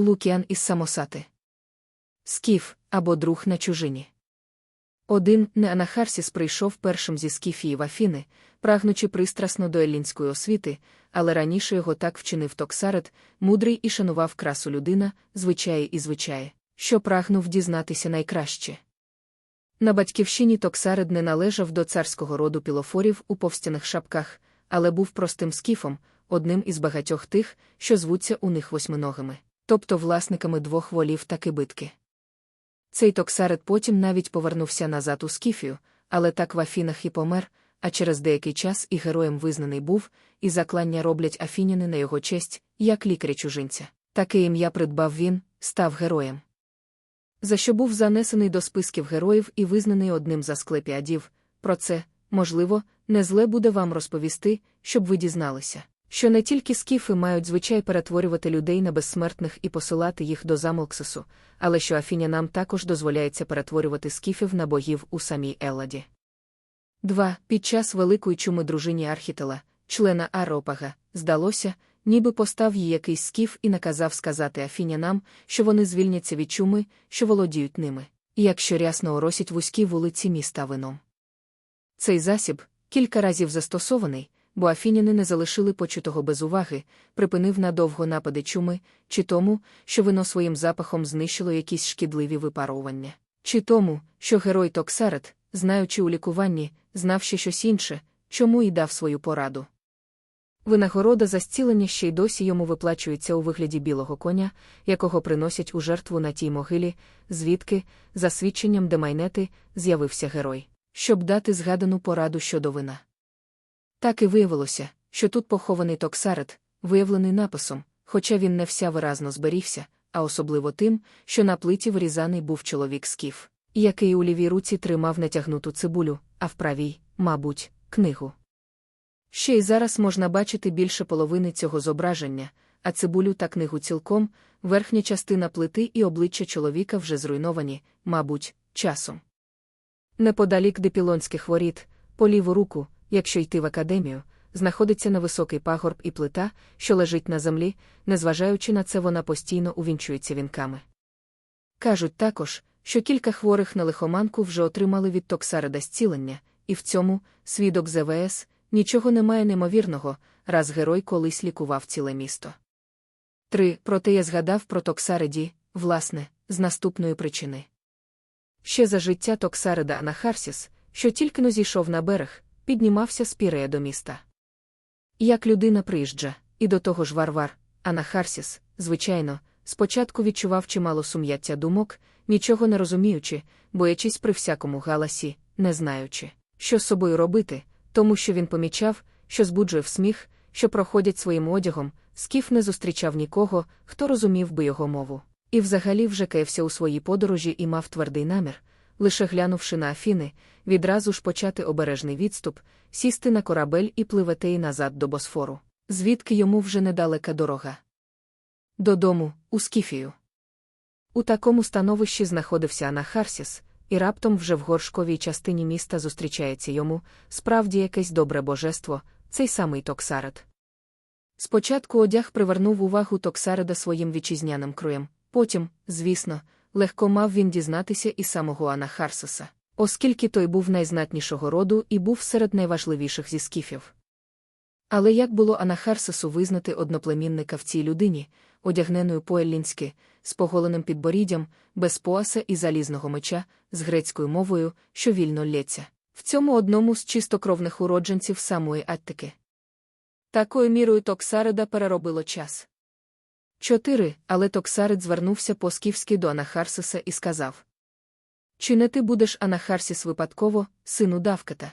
Лукіан із Самосати. Скіф або друг на чужині. Один Неанахарсіс прийшов першим зі Скіфії Афіни, прагнучи пристрасно до елінської освіти, але раніше його так вчинив Токсарет, мудрий і шанував красу людина, звичаї і звичаї, що прагнув дізнатися найкраще. На батьківщині Токсаред не належав до царського роду пілофорів у повстяних шапках, але був простим скіфом, одним із багатьох тих, що звуться у них восьминогими, тобто власниками двох волів та кибитки. Цей Токсарет потім навіть повернувся назад у Скіфію, але так в Афінах і помер, а через деякий час і героєм визнаний був, і заклання роблять афіняни на його честь, як лікарі чужинця. Таке ім'я придбав він, став героєм. За що був занесений до списків героїв і визнаний одним за склепіадів, про це, можливо, не зле буде вам розповісти, щоб ви дізналися, що не тільки скіфи мають звичай перетворювати людей на безсмертних і посилати їх до Замолксису, але що афінянам також дозволяється перетворювати скіфів на богів у самій Елладі. 2. Під час великої чуми дружині Архітела, члена Аропага, здалося, ніби постав їй якийсь скіф і наказав сказати афінянам, що вони звільняться від чуми, що володіють ними, і якщо рясно оросять вузькі вулиці міста вином. Цей засіб, кілька разів застосований, бо афіняни не залишили почутого без уваги, припинив надовго напади чуми, чи тому, що вино своїм запахом знищило якісь шкідливі випарування, чи тому, що герой Токсарет, знаючи у лікуванні, знав ще щось інше, чому й дав свою пораду. Винагорода за зцілення ще й досі йому виплачується у вигляді білого коня, якого приносять у жертву на тій могилі, звідки, за свідченням Демайнети, з'явився герой, щоб дати згадану пораду щодо вина. Так і виявилося, що тут похований токсарет, виявлений написом, хоча він не вся виразно зберігся, а особливо тим, що на плиті врізаний був чоловік скіф, який у лівій руці тримав натягнуту цибулю, а в правій, мабуть, книгу. Ще й зараз можна бачити більше половини цього зображення, а цибулю та книгу цілком, верхня частина плити і обличчя чоловіка вже зруйновані, мабуть, часом. Неподалік депілонських воріт, по ліву руку, якщо йти в академію, знаходиться невисокий пагорб і плита, що лежить на землі, незважаючи на це, вона постійно увінчується вінками. Кажуть також, що кілька хворих на лихоманку вже отримали від токсарида зцілення, і в цьому свідок ЗВС нічого немає неймовірного, раз герой колись лікував ціле місто. 3. Проте я згадав про токсариді, власне, з наступної причини. Ще за життя токсарида Анахарсіс, що тільки но зійшов на берег, піднімався з Пірея до міста. Як людина приїжджа, і до того ж варвар, Анахарсіс, звичайно, спочатку відчував чимало сум'яття думок, нічого не розуміючи, боячись при всякому галасі, не знаючи, що з собою робити, тому що він помічав, що збуджує сміх, що проходять своїм одягом, скіф не зустрічав нікого, хто розумів би його мову. І взагалі вже каявся у своїй подорожі і мав твердий намір, лише глянувши на Афіни, відразу ж почати обережний відступ, сісти на корабель і пливати й назад до Босфору, звідки йому вже недалека дорога. Додому, у Скіфію. У такому становищі знаходився Анахарсіс, і раптом вже в горшковій частині міста зустрічається йому справді якесь добре божество, цей самий Токсарет. Спочатку одяг привернув увагу Токсареда своїм вітчизняним кроєм, потім, звісно, легко мав він дізнатися і самого Анахарсиса, оскільки той був найзнатнішого роду і був серед найважливіших зі скіфів. Але як було Анахарсису визнати одноплемінника в цій людині, одягненою по-еллінськи, з поголеним підборіддям, без поаса і залізного меча, з грецькою мовою, що вільно лється, в цьому одному з чистокровних уродженців самої Аттики. Такою мірою Токсарида переробило час. Чотири, але Токсарид звернувся по-скіфськи до Анахарсиса і сказав: Чи не ти будеш Анахарсіс випадково, сину Давката?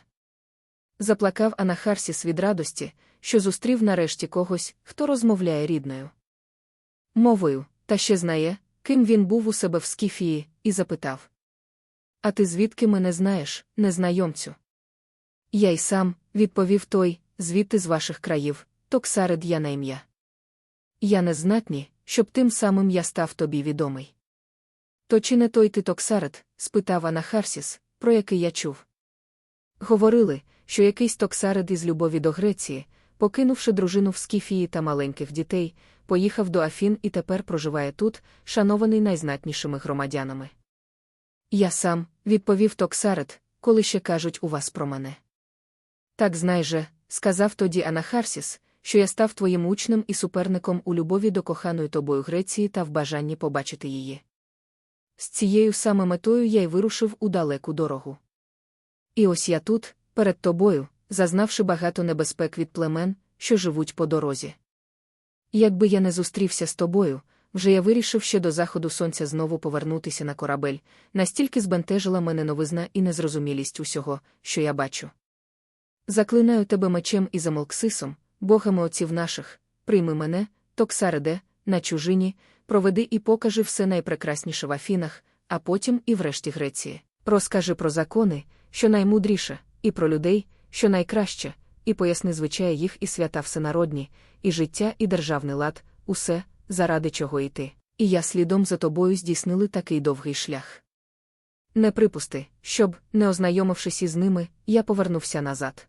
Заплакав Анахарсіс від радості, що зустрів нарешті когось, хто розмовляє рідною мовою, та ще знає, ким він був у себе в Скіфії, і запитав: А ти звідки мене знаєш, незнайомцю? Я й сам, відповів той, звідти з ваших країв, Токсарид я на ім'я. Я не знатні, щоб тим самим я став тобі відомий. То чи не той ти Токсарид? спитав Анахарсіс, про який я чув. Говорили, що якийсь Токсарид із любові до Греції, покинувши дружину в Скіфії та маленьких дітей, поїхав до Афін і тепер проживає тут, шанований найзнатнішими громадянами. Я сам, відповів Токсарет, коли ще кажуть у вас про мене. Так знай же, сказав тоді Анахарсіс, що я став твоїм учнем і суперником у любові до коханої тобою Греції та в бажанні побачити її. З цією саме метою я й вирушив у далеку дорогу. І ось я тут, перед тобою, зазнавши багато небезпек від племен, що живуть по дорозі. Якби я не зустрівся з тобою, вже я вирішив ще до заходу сонця знову повернутися на корабель, настільки збентежила мене новизна і незрозумілість усього, що я бачу. Заклинаю тебе мечем і замолксисом, богами отців наших, прийми мене, Токсареде, на чужині, проведи і покажи все найпрекрасніше в Афінах, а потім і врешті Греції. Розкажи про закони, що наймудріше, і про людей, що найкраще, і поясни звичаї їх і свята всенародні, і життя, і державний лад, усе, заради чого йти. І я слідом за тобою здійснили такий довгий шлях. Не припусти, щоб, не ознайомившись із ними, я повернувся назад.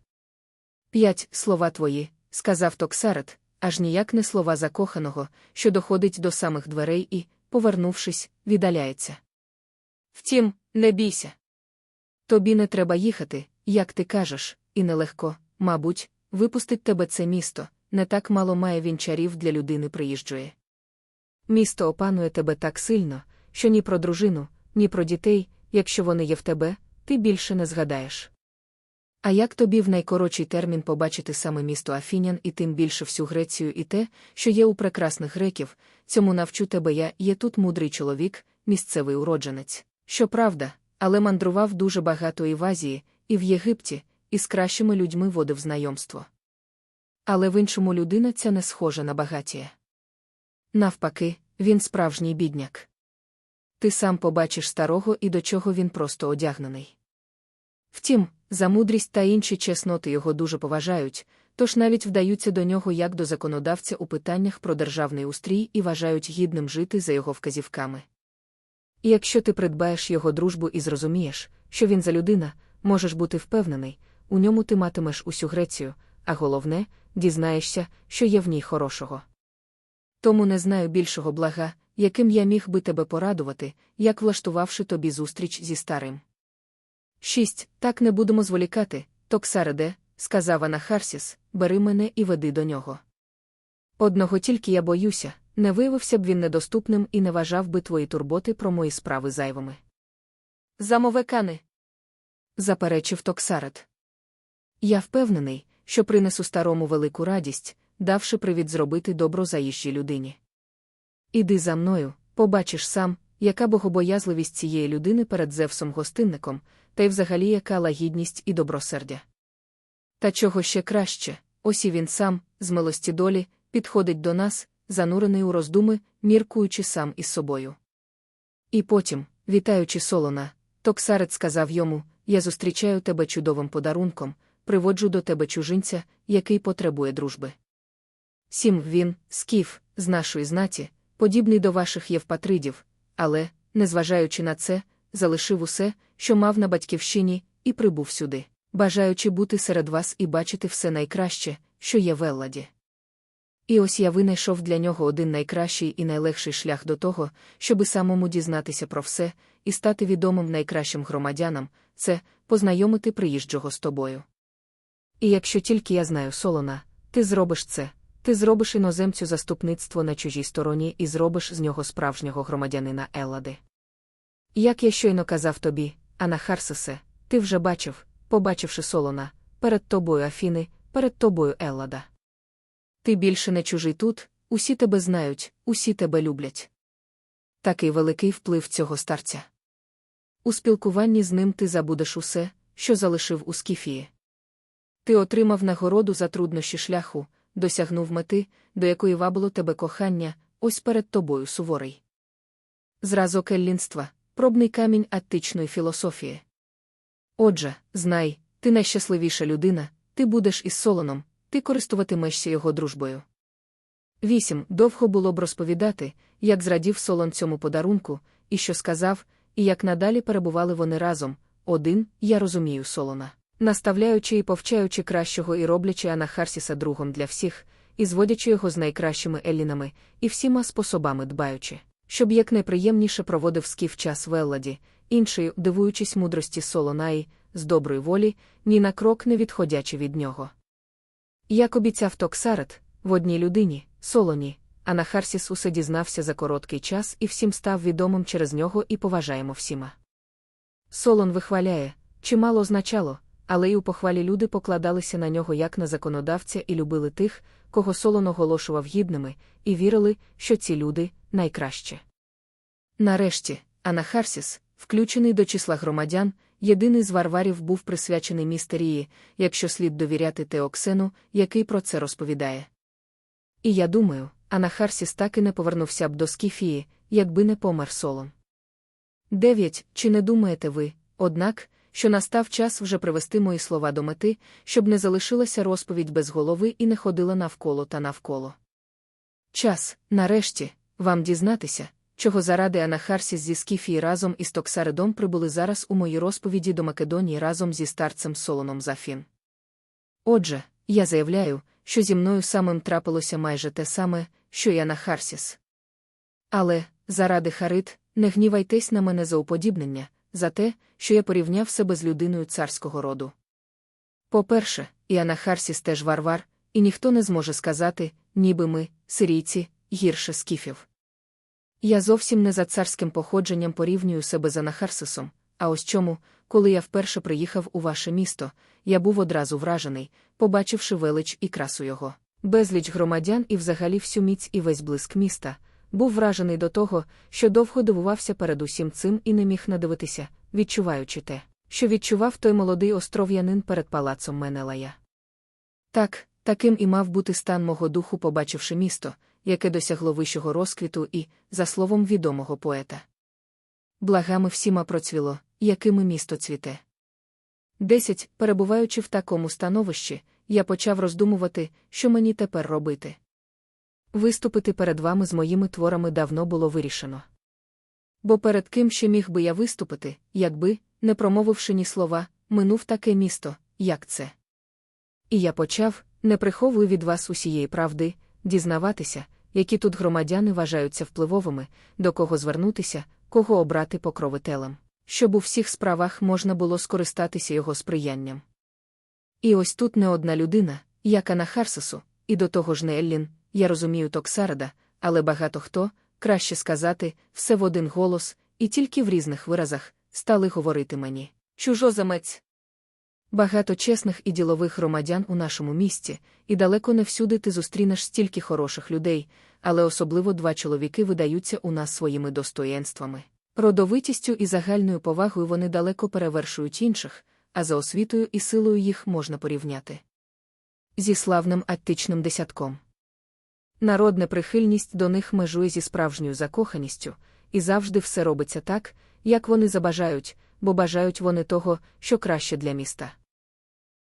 П'ять слова твої, сказав Токсарет, аж ніяк не слова закоханого, що доходить до самих дверей і, повернувшись, віддаляється. Втім, не бійся. Тобі не треба їхати, як ти кажеш, і нелегко, мабуть, випустить тебе це місто, не так мало має він чарів для людини приїжджої. Місто опанує тебе так сильно, що ні про дружину, ні про дітей, якщо вони є в тебе, ти більше не згадаєш. А як тобі в найкоротший термін побачити саме місто Афінян і тим більше всю Грецію і те, що є у прекрасних греків, цьому навчу тебе я є тут мудрий чоловік, місцевий уродженець. Щоправда, але мандрував дуже багато і в Азії, і в Єгипті, і з кращими людьми водив знайомство. Але в іншому людина ця не схожа на багатія. Навпаки, він справжній бідняк. Ти сам побачиш старого і до чого він просто одягнений. Втім, за мудрість та інші чесноти його дуже поважають, тож навіть вдаються до нього як до законодавця у питаннях про державний устрій і вважають гідним жити за його вказівками. І якщо ти придбаєш його дружбу і зрозумієш, що він за людина, можеш бути впевнений, у ньому ти матимеш усю Грецію, а головне, дізнаєшся, що є в ній хорошого. Тому не знаю більшого блага, яким я міг би тебе порадувати, як влаштувавши тобі зустріч зі старим. Шість. Так не будемо зволікати, Токсареде, сказав Анахарсіс, бери мене і веди до нього. Одного тільки я боюся, не виявився б він недоступним і не вважав би твої турботи про мої справи зайвими. Замовекани. заперечив Токсарет. Я впевнений, що принесу старому велику радість, давши привід зробити добро заїжджій людині. Іди за мною, побачиш сам, яка богобоязливість цієї людини перед Зевсом гостинником, та й взагалі яка лагідність і добросердя. Та чого ще краще, ось і він сам, з милості долі, підходить до нас, занурений у роздуми, міркуючи сам із собою. І потім, вітаючи солона, Токсарет сказав йому: Я зустрічаю тебе чудовим подарунком, приводжу до тебе чужинця, який потребує дружби. Сім він, скіф, з нашої знаті, подібний до ваших євпатридів, але, незважаючи на це, залишив усе, що мав на батьківщині, і прибув сюди, бажаючи бути серед вас і бачити все найкраще, що є в Елладі. І ось я винайшов для нього один найкращий і найлегший шлях до того, щоби самому дізнатися про все і стати відомим найкращим громадянам це познайомити приїжджого з тобою. І якщо тільки я знаю солона, ти зробиш це, ти зробиш іноземцю заступництво на чужій стороні і зробиш з нього справжнього громадянина Еллади. Як я щойно казав тобі, Анахарсисе, ти вже бачив, побачивши солона, перед тобою Афіни, перед тобою Еллада. Ти більше не чужий тут, усі тебе знають, усі тебе люблять. Такий великий вплив цього старця. У спілкуванні з ним ти забудеш усе, що залишив у Скіфії. Ти отримав нагороду за труднощі шляху, досягнув мети, до якої вабило тебе кохання, ось перед тобою суворий. Зразок еллінства, пробний камінь аттичної філософії. Отже, знай, ти найщасливіша людина, ти будеш із солоном, ти користуватимешся його дружбою. Вісім. Довго було б розповідати, як зрадів солон цьому подарунку, і що сказав, і як надалі перебували вони разом. Один, я розумію солона. Наставляючи і повчаючи кращого і роблячи Анахарсіса другом для всіх, і зводячи його з найкращими елінами і всіма способами дбаючи, щоб якнайприємніше проводив скіф час в Елладі, іншою, дивуючись мудрості Солонаї, з доброї волі, ні на крок не відходячи від нього. Як обіцяв Токсарет, в одній людині, Солоні, Анахарсіс усе дізнався за короткий час і всім став відомим через нього і поважаємо всіма. Солон вихваляє, чимало означало, але й у похвалі люди покладалися на нього як на законодавця і любили тих, кого Солон оголошував гідними, і вірили, що ці люди найкраще. Нарешті, Анахарсіс, включений до числа громадян, єдиний з варварів був присвячений містерії, якщо слід довіряти Теоксену, який про це розповідає. І я думаю, Анахарсіс так і не повернувся б до Скіфії, якби не помер солом. Дев'ять. Чи не думаєте ви, однак, що настав час вже привести мої слова до мети, щоб не залишилася розповідь без голови і не ходила навколо та навколо? Час, нарешті, вам дізнатися, чого заради Анахарсіс зі Скіфії разом із Токсаридом прибули зараз у моїй розповіді до Македонії разом зі старцем Солоном Зафін. Отже, я заявляю, що зі мною самим трапилося майже те саме, що й Анахарсіс. Але, заради Харит, не гнівайтесь на мене за уподібнення, за те, що я порівняв себе з людиною царського роду. По-перше, і Анахарсіс теж варвар, і ніхто не зможе сказати, ніби ми, сирійці, гірше скіфів. Я зовсім не за царським походженням порівнюю себе з Анахарсисом, а ось чому, коли я вперше приїхав у ваше місто, я був одразу вражений, побачивши велич і красу його. Безліч громадян і взагалі всю міць і весь блиск міста, був вражений до того, що довго дивувався перед усім цим і не міг надивитися, відчуваючи те, що відчував той молодий остров'янин перед палацом Менелая. Так, таким і мав бути стан мого духу, побачивши місто, яке досягло вищого розквіту і, за словом відомого поета. Благами всіма процвіло, якими місто цвіте. Десять, перебуваючи в такому становищі, я почав роздумувати, що мені тепер робити. Виступити перед вами з моїми творами давно було вирішено. Бо перед ким ще міг би я виступити, якби, не промовивши ні слова, минув таке місто, як це. І я почав, не приховую від вас усієї правди, дізнаватися, які тут громадяни вважаються впливовими, до кого звернутися, кого обрати покровителем, щоб у всіх справах можна було скористатися його сприянням. І ось тут не одна людина, яка на Харсису, і до того ж не Еллін, я розумію Токсарада, але багато хто, краще сказати, все в один голос, і тільки в різних виразах, стали говорити мені чужозамець. Багато чесних і ділових громадян у нашому місті, і далеко не всюди ти зустрінеш стільки хороших людей, але особливо два чоловіки видаються у нас своїми достоєнствами. Родовитістю і загальною повагою вони далеко перевершують інших, а за освітою і силою їх можна порівняти. Зі славним аттичним десятком. Народна прихильність до них межує зі справжньою закоханістю, і завжди все робиться так, як вони забажають, бо бажають вони того, що краще для міста.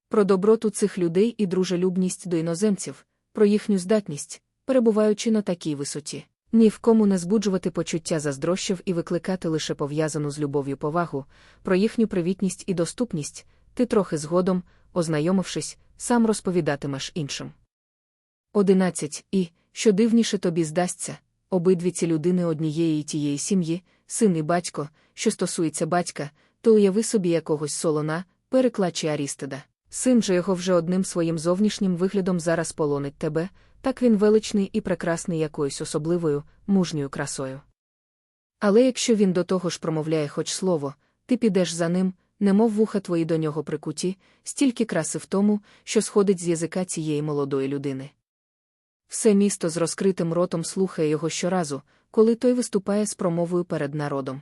Про доброту цих людей і дружелюбність до іноземців, про їхню здатність, перебуваючи на такій висоті, ні в кому не збуджувати почуття заздрощів і викликати лише пов'язану з любов'ю повагу, про їхню привітність і доступність, ти трохи згодом, ознайомившись, сам розповідатимеш іншим. Одинадцять і, що дивніше тобі здасться, обидві ці людини однієї тієї сім'ї, син і батько, що стосується батька, то уяви собі якогось солона, переклаче Арістида. Син же його вже одним своїм зовнішнім виглядом зараз полонить тебе, так він величний і прекрасний якоюсь особливою, мужньою красою. Але якщо він до того ж промовляє хоч слово, ти підеш за ним, немов вуха твої до нього прикуті, стільки краси в тому, що сходить з язика цієї молодої людини. Все місто з розкритим ротом слухає його щоразу, коли той виступає з промовою перед народом.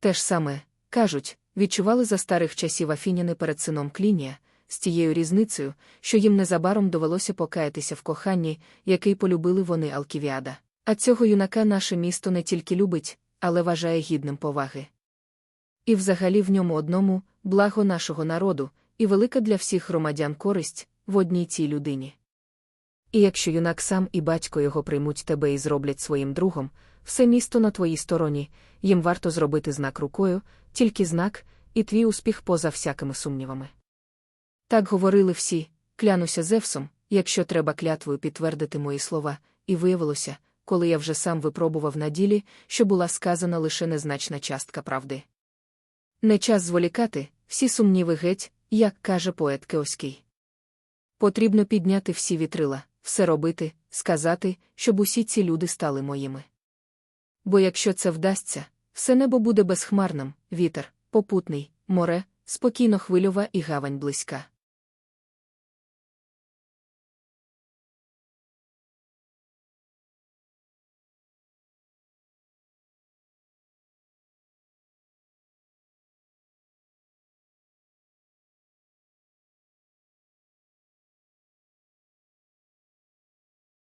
Те ж саме, кажуть, відчували за старих часів афіняни перед сином Клінія, з тією різницею, що їм незабаром довелося покаятися в коханні, який полюбили вони Алківіада. А цього юнака наше місто не тільки любить, але вважає гідним поваги. І взагалі в ньому одному благо нашого народу, і велика для всіх громадян користь в одній цій людині. І якщо юнак сам і батько його приймуть тебе і зроблять своїм другом, все місто на твоїй стороні, їм варто зробити знак рукою, тільки знак, і твій успіх поза всякими сумнівами. Так говорили всі, клянуся Зевсом, якщо треба клятвою підтвердити мої слова, і виявилося, коли я вже сам випробував на ділі, що була сказана лише незначна частка правди. Не час зволікати, всі сумніви геть, як каже поет Кеоський. Потрібно підняти всі вітрила, все робити, сказати, щоб усі ці люди стали моїми. Бо якщо це вдасться, все небо буде безхмарним, вітер, попутний, море, спокійно хвильова і гавань близька.